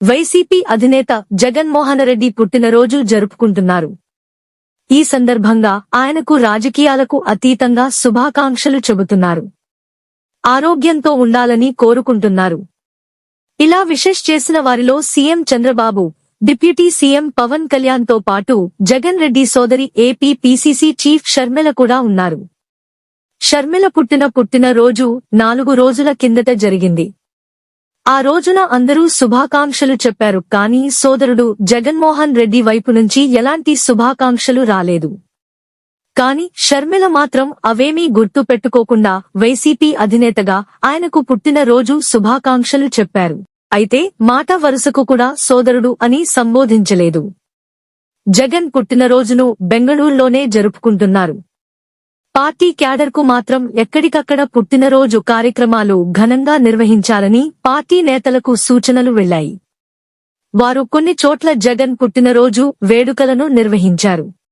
YCP అధినేత జగన్మోహన్ రెడ్డి పుట్టినరోజు జరుపుకుంటున్నారు. ఈ సందర్భంగా ఆయనకు రాజకీయాలకు అతీతంగా శుభాకాంక్షలు చెబుతున్నారు. ఆరోగ్యంతో ఉండాలని కోరుకుంటున్నారు. ఇలా విషెస్ చేసిన వారిలో CM Chandrababu deputy CM Pawan కళ్యాణ్తో పాటు జగన్ రెడ్డి సోదరి ఏపీ పీసీసీ చీఫ్ షర్మిల కూడా ఉన్నారు. షర్మిల పుట్టిన పుట్టిన రోజు నాలుగు రోజుల కిందట జరిగింది. ఆ రోజున అందరూ శుభాకాంక్షలు చెప్పారు. కానీ సోదరుడు జగన్మోహన్ రెడ్డి వైపు నుంచి ఎలాంటి శుభాకాంక్షలు రాలేదు. కాని షర్మిల మాత్రం అవేమీ గుర్తు పెట్టుకోకుండా వైసీపీ అధినేతగా ఆయనకు పుట్టిన రోజు శుభాకాంక్షలు చెప్పారు. అయితే మాట వరుసకు కూడా సోదరుడు అని సంబోధించలేదు. జగన్ పుట్టినరోజును బెంగళూరులోనే జరుపుకుంటున్నారు. పార్టీ క్యాడర్కు మాత్రం ఎక్కడికక్కడ పుట్టినరోజు కార్యక్రమాలు ఘనంగా నిర్వహించాలని పార్టీ నేతలకు సూచనలు వెళ్ళాయి. వారు కొన్ని చోట్ల జగన్ పుట్టినరోజు వేడుకలను నిర్వహించారు.